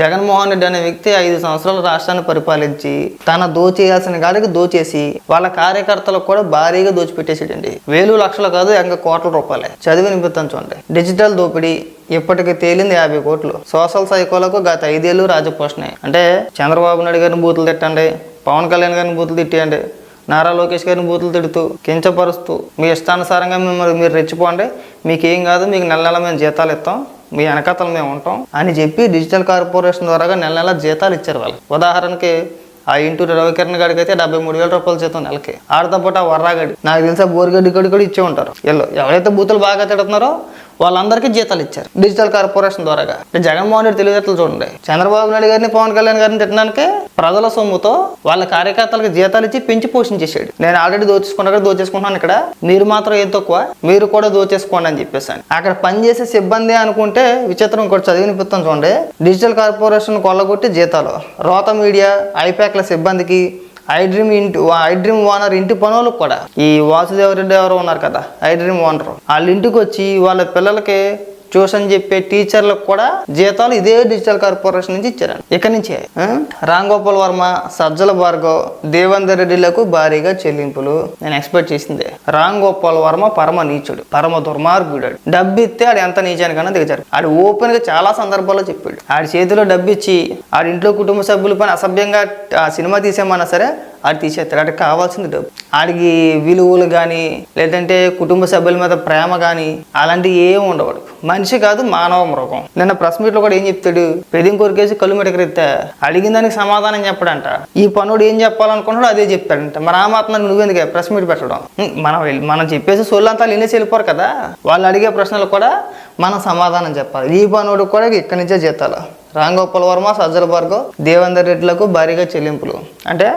జగన్మోహన్ రెడ్డి అనే వ్యక్తి ఐదు సంవత్సరాలు రాష్ట్రాన్ని పరిపాలించి తన దోచేయాల్సిన గాడికి దోచేసి వాళ్ళ కార్యకర్తలకు కూడా భారీగా దోచిపెట్టేసాడండి. వేలు లక్షలు కాదు ఇంకా కోట్ల రూపాయలే. చదివి నిమిత్తం చూడండి. డిజిటల్ దోపిడీ ఇప్పటికి తేలింది యాభై కోట్లు. సోషల్ సైకోలకు గత ఐదేళ్ళు రాజపోషణే. అంటే చంద్రబాబు నాయుడు గారిని బూతులు తిట్టండి పవన్ కళ్యాణ్ గారిని బూతులు తిట్టేయండి నారా లోకేష్ గారిని బూతులు తిడుతూ కించపరుస్తూ మీ ఇష్టానుసారంగా మిమ్మల్ని మీరు రెచ్చిపోండి. మీకు ఏం కాదు మీకు నెల నెల మేము జీతాలు ఇస్తాం. మీ వెనకతలు మేము ఉంటాం అని చెప్పి డిజిటల్ కార్పొరేషన్ ద్వారా నెల నెల జీతాలు ఇచ్చారు వాళ్ళు ఉదాహరణకి ఆ ఇంటూరు రవికిరణ్ గడికి అయితే డెబ్బై మూడు వేల రూపాయల జీతం నెలకి. ఆడతో పాటు ఆ వర్రాగడి నాకు తెలిసి ఆ బోరుగడ్డి గడి కూడా ఇచ్చే ఉంటారు వీళ్ళు ఎవరైతే బూతులు బాగా తిడుతున్నారో వాళ్ళందరికీ జీతాలు ఇచ్చారు. డిజిటల్ కార్పొరేషన్ ద్వారాగా. అంటే జగన్మోహన్ రెడ్డి తెలివితేటలు చూడండి. చంద్రబాబు నాయుడు గారిని పవన్ కళ్యాణ్ గారిని తిట్టడానికి ప్రజల సొమ్ముతో వాళ్ళ కార్యకర్తలకు జీతాలు ఇచ్చి పెంచి పోషించేసాడు నేను ఆల్రెడీ దోచేసుకున్నా దోచేసుకుంటున్నాను ఇక్కడ. మీరు మాత్రం ఏం తక్కువ మీరు కూడా దోచేసుకోండి అని చెప్పేసాను అక్కడ పనిచేసే సిబ్బంది అనుకుంటే విచిత్రం ఇంకోటి చదివినిపిస్తాం చూడండి. డిజిటల్ కార్పొరేషన్ కొల్లగొట్టి జీతాలు. రోత మీడియా ఐపాక్ల సిబ్బందికి ఐ డ్రీమ్ ఇంటి ఐ డ్రీమ్ ఓనర్ ఇంటి పనులకు కూడా. ఈ వాసుదేవరెడ్డి ఎవరో ఉన్నారు కదా ఐ డ్రీమ్ ఓనర్. వాళ్ళ ఇంటికి వచ్చి వాళ్ళ పిల్లలకి ట్యూషన్ చెప్పే టీచర్లకు కూడా జీతాలు ఇదే డిజిటల్ కార్పొరేషన్ నుంచి ఇచ్చారండి ఇక్కడి నుంచే. రామ్ గోపాల్ వర్మ సజ్జల భార్గవ్ దేవేందర్ రెడ్డిలకు భారీగా చెల్లింపులు. నేను ఎక్స్పెక్ట్ చేసిందే. రామ్ గోపాల్ వర్మ పరమ నీచుడు పరమ దుర్మార్గుడు డబ్బు ఇస్తే ఆడు ఎంత నీచానికన్నా దిగజారు. ఆడు ఓపెన్గా చాలా సందర్భాల్లో చెప్పాడు. ఆడి చేతిలో డబ్బు ఇచ్చి ఆడి ఇంట్లో కుటుంబ సభ్యుల పైన అసభ్యంగా ఆ సినిమా తీసేమన్నా సరే ఆడు తీసేస్తాడు ఆడికి కావాల్సింది డబ్బు. ఆడికి విలువలు కానీ లేదంటే కుటుంబ సభ్యుల మీద ప్రేమ కానీ అలాంటివి ఏమి ఉండవాడు మనిషి కాదు మానవ మృగం. నిన్న ప్రెస్ మీట్లో కూడా ఏం చెప్తాడు? పెదిం కొరికేసి కళ్ళు మెడకరిస్తే అడిగిన దానికి సమాధానం చెప్పడంట. ఈ పనుడు ఏం చెప్పాలనుకుంటాడో అదే చెప్తాడంట. మరి ఆ మాత్రం నువ్వెందుకు ప్రెస్ మీట్ పెట్టడం? మనం మనం చెప్పేసి సొల్లంతా వినేసి వెళ్ళిపోరు కదా? వాళ్ళు అడిగే ప్రశ్నలు కూడా మనం సమాధానం చెప్పాలి. ఈ పనుడు కూడా ఇక్కడి నుంచే చేస్తాలు రాంగోపాల వర్మ సజ్జల భార్గవ్ దేవేందర్ రెడ్డిలకు భారీగా చెల్లింపులు. అంటే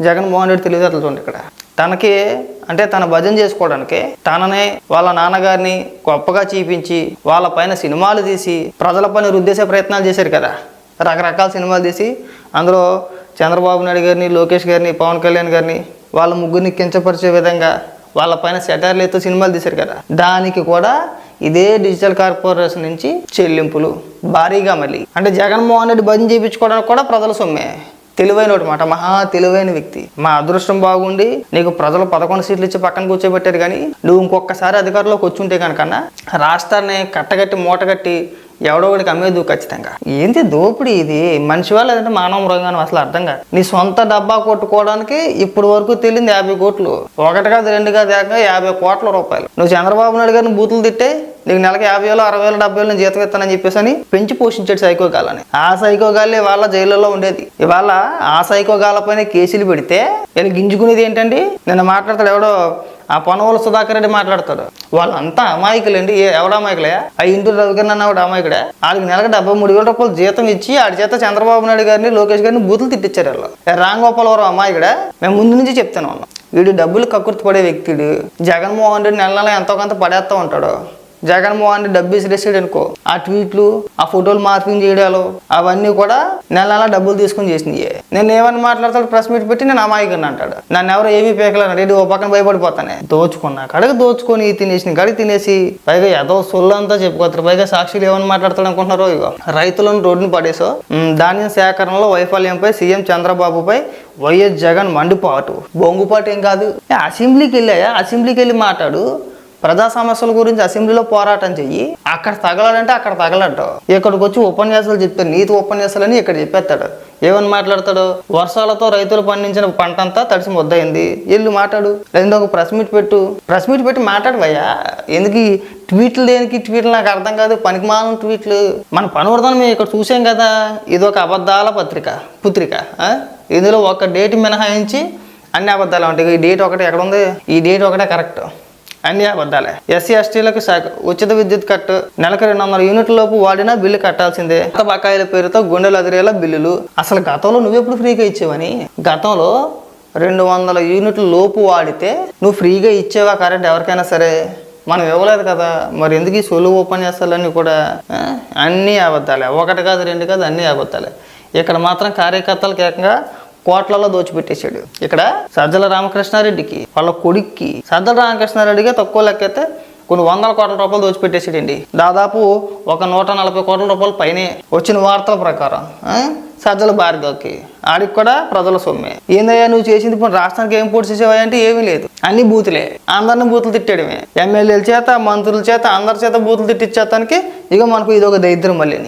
జగన్మోహన్ రెడ్డి తెలివితేటలు ఇక్కడ. తనకి అంటే తన భజన చేసుకోవడానికి తననే వాళ్ళ నాన్నగారిని గొప్పగా చూపించి వాళ్ళ పైన సినిమాలు తీసి ప్రజల పైన రుద్దేసే ప్రయత్నాలు చేశారు కదా. రకరకాల సినిమాలు తీసి అందులో చంద్రబాబు నాయుడు గారిని లోకేష్ గారిని పవన్ కళ్యాణ్ గారిని వాళ్ళ ముగ్గురిని కించపరిచే విధంగా వాళ్ళ పైన సెటర్లతో సినిమాలు తీశారు కదా. దానికి కూడా ఇదే డిజిటల్ కార్పొరేషన్ నుంచి చెల్లింపులు. భారీగా మళ్ళీ. అంటే జగన్మోహన్ రెడ్డి భజన చేయించుకోవడానికి కూడా ప్రజల సొమ్మే. తెలివైన మాట మహా తెలివైన వ్యక్తి. మా అదృష్టం బాగుండి నీకు ప్రజలు పదకొండు సీట్లు ఇచ్చి పక్కన కూర్చోబెట్టారు కానీ నువ్వు ఇంకొకసారి అధికారంలోకి వచ్చుంటే కనుకన్నా రాష్ట్రాన్ని కట్టగట్టి మూటగట్టి ఎవడో ఒకడికి అమ్మేదు ఖచ్చితంగా. ఏంటి దోపిడీ ఇది? మనిషివా లేదంటే మానవ మృగం అసలు అర్థం కాదు. నీ సొంత డబ్బా కొట్టుకోవడానికి ఇప్పుడు వరకు తెలియదు యాభై కోట్లు. ఒకటి కాదు రెండు కాదు యాభై కోట్ల రూపాయలు. నువ్వు చంద్రబాబు నాయుడు గారిని బూతులు తిట్టే నీకు నెలకి యాభై వేలు అరవై వేలు డెబ్బై వేలు నేను జీతం ఇస్తానని చెప్పేసి అని పెంచి పోషించాడు సైకోగాలని ఆ సైకో ఇవాళ వాళ్ళ జైల్లో ఉండేది. ఇవాళ ఆ సైకోగాల పైన కేసులు పెడితే వీళ్ళు గింజుకునేది ఏంటండి? నిన్న మాట్లాడతాడు ఎవడో? ఆ పనవల సుధాకర్ రెడ్డి మాట్లాడతాడు. వాళ్ళంతా అమాయకులండి. ఎవడ అమాయకులే? ఆ ఇంటి అన్న అన్నవాడు అమాయకుడే. వాళ్ళకి నెలకు డెబ్బై మూడు వేల రూపాయలు జీతం ఇచ్చి ఆడి చేత చంద్రబాబు నాయుడు గారిని లోకేష్ గారిని బూతులు తిట్టించారు వాళ్ళు. ఏ రామ్ గోపాల్ అమాయకుడే? మేము ముందు నుంచి చెప్తాను వీడు డబ్బులు కక్కుర్తి పడే వ్యక్తుడు. జగన్మోహన్ రెడ్డి నెల నెల ఎంతో కొంత పడేస్తూ ఉంటాడు. జగన్మోహన్ రెడ్డి డబ్బు ఇసిరేసాడు అనుకో. ఆ ట్వీట్లు ఆ ఫోటోలు మార్పింగ్ చేయడాలు అవన్నీ కూడా నెల నెల డబ్బులు తీసుకుని చేసినాయి. నేను ఏమని మాట్లాడతాడు ప్రెస్ మీట్ పెట్టి నేను అమాయకుని అంటాడు. నన్ను ఎవరు ఏమీ పేకలేను రెడ్డి ఓ పక్కన భయపడిపోతానే. దోచుకున్నా కడగ దోచుకొని తినేసిన కడిగి తినేసి పైగా ఏదో సొల్లు అంతా చెప్పుకోతారు పైగా సాక్షులు ఏమని మాట్లాడతాడు అనుకుంటున్నారో ఇగో. రైతులను రోడ్డును పడేసో ధాన్యం సేకరణలో వైఫల్యంపై సీఎం చంద్రబాబుపై వైఎస్ జగన్ మండిపాటు. బొంగుపాటు ఏం కాదు. అసెంబ్లీకి వెళ్ళాయా? అసెంబ్లీకి వెళ్ళి మాట్లాడు. ప్రజా సమస్యల గురించి అసెంబ్లీలో పోరాటం చెయ్యి. అక్కడ తగలడంటే అక్కడ తగలడ్డు ఇక్కడికి వచ్చి ఉపన్యాసాలు చెప్తాడు నీతి ఉపన్యాసాలని ఇక్కడ చెప్పేస్తాడు. ఏమని మాట్లాడతాడు? వర్షాలతో రైతులు పండించిన పంట అంతా తడిసి ముద్దయింది. వెళ్ళి మాట్లాడు. లేదంటే ఒక ప్రెస్ మీట్ పెట్టు. ప్రెస్ మీట్ పెట్టి మాట్లాడవయ్యా. ఎందుకు ఈ ట్వీట్లు దేనికి ట్వీట్లు? నాకు అర్థం కాదు. పనికి మాలిన ట్వీట్లు. మన పనివర్ధనం మేము ఇక్కడ చూసాం కదా. ఇది ఒక అబద్ధాల పత్రిక పుత్రిక ఇందులో ఒక డేట్ మినహాయించి అన్ని అబద్ధాలు ఉంటాయి. ఈ డేట్ ఒకటి ఎక్కడ ఉంది? ఈ డేట్ ఒకటే కరెక్ట్. అన్ని అబద్ధాలే. ఎస్సీ ఎస్టీలకు శాఖ ఉచిత విద్యుత్ కట్టు నెలకు రెండు వందల యూనిట్ల లోపు వాడినా బిల్లు కట్టాల్సిందే. కొత్త బకాయిల పేరుతో గుండెలు అదిరేలా బిల్లులు. అసలు గతంలో నువ్వెప్పుడు ఫ్రీగా ఇచ్చేవని? గతంలో రెండు వందల యూనిట్ల లోపు వాడితే నువ్వు ఫ్రీగా ఇచ్చేవా కరెంట్ ఎవరికైనా సరే? మనం ఇవ్వలేదు కదా. మరి ఎందుకు ఈ సొలు ఉపన్యాసాలన్నీ కూడా అన్నీ అబద్ధాలే. ఒకటి కాదు రెండు కాదు అన్నీ అబద్ధాలే. ఇక్కడ మాత్రం కార్యకర్తలకు ఏకంగా కోట్లలో దోచిపెట్టేశాడు. ఇక్కడ సజ్జల రామకృష్ణారెడ్డికి వాళ్ళ కొడుక్కి సజ్జల రామకృష్ణారెడ్డిగా తక్కువ లెక్కైతే కొన్ని వందల కోట్ల రూపాయలు దోచిపెట్టేసాడండి దాదాపు ఒక నూట నలభై కోట్ల రూపాయల పైనే వచ్చిన వార్తల ప్రకారం సజ్జల భార్గవ్కి. ఆడికి కూడా ప్రజల సొమ్మే. ఏందయ్యా నువ్వు చేసింది? ఇప్పుడు రాష్ట్రానికి ఏం పూర్తి చేసేవా అంటే ఏమీ లేదు. అన్ని బూతులే. అందరిని బూతులు తిట్టడమే. ఎమ్మెల్యేల చేత మంత్రుల చేత అందరి చేత బూతులు తిట్టించేతానికి ఇక మనకు ఇది ఒక దరిద్రం మళ్ళీ